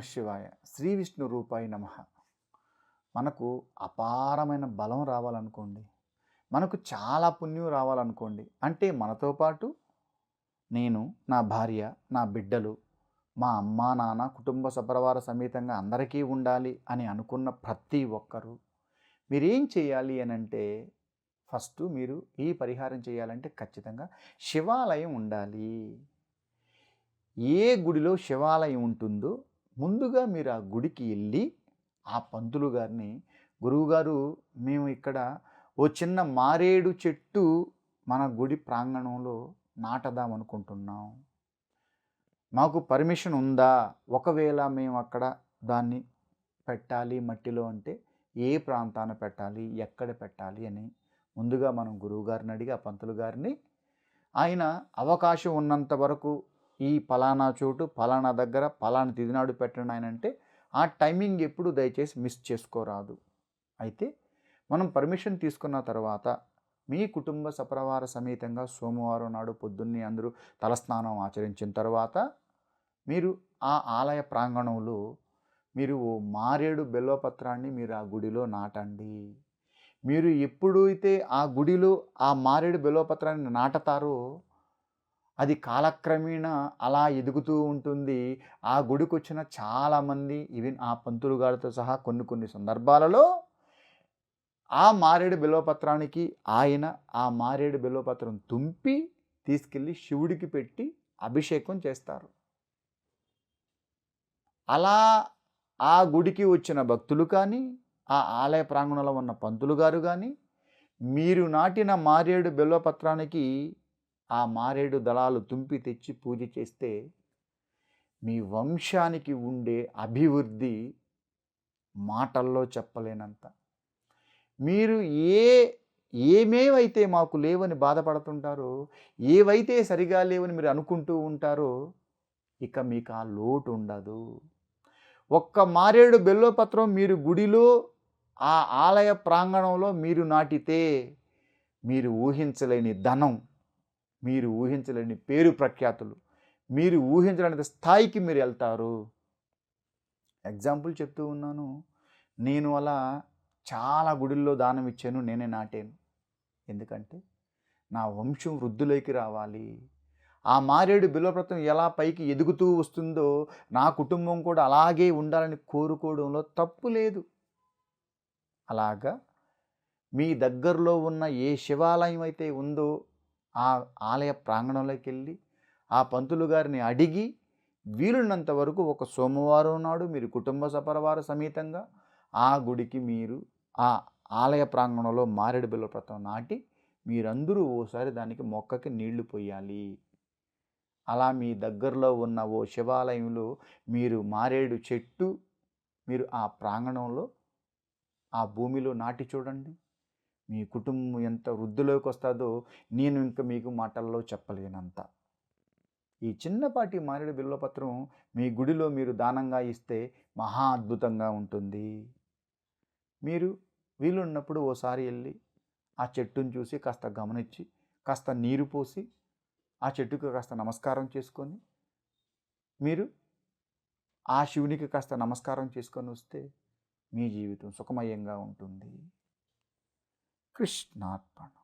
శివాయ. శ్రీ విష్ణు రూపాయి నమ. మనకు అపారమైన బలం రావాలనుకోండి మనకు చాలా పుణ్యం రావాలనుకోండి అంటే మనతో పాటు నేను నా భార్య నా బిడ్డలు మా అమ్మ నాన్న కుటుంబ సపరివార సమేతంగా అందరికీ ఉండాలి అని అనుకున్న ప్రతి ఒక్కరూ మీరేం చేయాలి అని అంటే ఫస్ట్ మీరు ఈ పరిహారం చేయాలంటే ఖచ్చితంగా శివాలయం ఉండాలి. ఏ గుడిలో శివాలయం ఉంటుందో ముందుగా మీరు ఆ గుడికి వెళ్ళి ఆ పంతులు గారిని గురువుగారు మేము ఇక్కడ ఓ చిన్న మారేడు చెట్టు మన గుడి ప్రాంగణంలో నాటదాం అనుకుంటున్నాం. మాకు పర్మిషన్ ఉందా? ఒకవేళ మేము అక్కడ దాన్ని పెట్టాలి మట్టిలో అంటే ఏ ప్రాంతాన పెట్టాలి ఎక్కడ పెట్టాలి అని ముందుగా మనం గురువుగారిని అడిగి ఆ పంతులు గారిని ఆయన అవకాశం ఉన్నంత వరకు ఈ పలానా చోటు పలానా దగ్గర పలానా తిదినాడు పెట్టండి ఆయన అంటే ఆ టైమింగ్ ఎప్పుడు దయచేసి మిస్ చేసుకోరాదు. అయితే మనం పర్మిషన్ తీసుకున్న తర్వాత మీ కుటుంబ సపరివార సమేతంగా సోమవారం నాడు పొద్దున్నే అందరూ తలస్నానం ఆచరించిన తర్వాత మీరు ఆ ఆలయ ప్రాంగణంలో మీరు ఓ మారేడు బెల్లపత్రాన్ని మీరు ఆ గుడిలో నాటండి. మీరు ఎప్పుడైతే ఆ గుడిలో ఆ మారేడు బెల్లపత్రాన్ని నాటతారో అది కాలక్రమేణా అలా ఎదుగుతూ ఉంటుంది. ఆ గుడికి వచ్చిన చాలామంది ఈవెన్ ఆ పంతులు గారితో సహా కొన్ని కొన్ని సందర్భాలలో ఆ మారేడు బిల్వపత్రానికి ఆయన ఆ మారేడు బిల్వపత్రం తుంపి తీసుకెళ్ళి శివుడికి పెట్టి అభిషేకం చేస్తారు. అలా ఆ గుడికి వచ్చిన భక్తులు కానీ ఆ ఆలయ ప్రాంగణంలో ఉన్న పంతులు గారు కానీ మీరు నాటిన మారేడు బిల్వపత్రానికి ఆ మారేడు దళాలు తుంపి తెచ్చి పూజ చేస్తే మీ వంశానికి ఉండే అభివృద్ధి మాటల్లో చెప్పలేనంత. మీరు ఏ ఏమేవైతే మాకు లేవని బాధపడుతుంటారో ఏవైతే సరిగా లేవని మీరు అనుకుంటూ ఉంటారో ఇక మీకు ఆ లోటు ఉండదు. ఒక్క మారేడు బెల్లోపత్రం మీరు గుడిలో ఆ ఆలయ ప్రాంగణంలో మీరు నాటితే మీరు ఊహించలేని ధనం. మీరు ఊహించలేని పేరు ప్రఖ్యాతులు. మీరు ఊహించలేని స్థాయికి మీరు వెళ్తారు. ఎగ్జాంపుల్ చెప్తూ ఉన్నాను. నేను అలా చాలా గుడిల్లో దానం ఇచ్చాను నేనే నాటాను. ఎందుకంటే నా వంశం వృద్ధులోకి రావాలి. ఆ మారేడు బిల్వప్రతం ఎలా పైకి ఎదుగుతూ వస్తుందో నా కుటుంబం కూడా అలాగే ఉండాలని కోరుకోవడంలో తప్పు లేదు. అలాగా మీ దగ్గరలో ఉన్న ఏ శివాలయం అయితే ఉందో ఆ ఆలయ ప్రాంగణంలోకి వెళ్ళి ఆ పంతులు గారిని అడిగి వీలున్నంత వరకు ఒక సోమవారం నాడు మీరు కుటుంబ సపరవార సమేతంగా ఆ గుడికి మీరు ఆ ఆలయ ప్రాంగణంలో మారేడు బిల్వప్రతం నాటి మీరందరూ ఓసారి దానికి మొక్కకి నీళ్ళు పోయాలి. అలా మీ దగ్గరలో ఉన్న ఓ శివాలయంలో మీరు మారేడు చెట్టు మీరు ఆ ప్రాంగణంలో ఆ భూమిలో నాటి చూడండి. మీ కుటుంబం ఎంత వృద్ధిలోకి వస్తుందో నేను ఇంకా మీకు మాటల్లో చెప్పలేనంత. ఈ చిన్నపాటి మారేడు బిల్వపత్రం మీ గుడిలో మీరు దానంగా ఇస్తే మహా అద్భుతంగా ఉంటుంది. మీరు వీలున్నప్పుడు ఓసారి వెళ్ళి ఆ చెట్టును చూసి కాస్త గమనించి కాస్త నీరు పోసి ఆ చెట్టుకు కాస్త నమస్కారం చేసుకొని మీరు ఆ శివునికి కాస్త నమస్కారం చేసుకొని వస్తే మీ జీవితం సుఖమయంగా ఉంటుంది. கிருஷ்ணார்ப்பணம்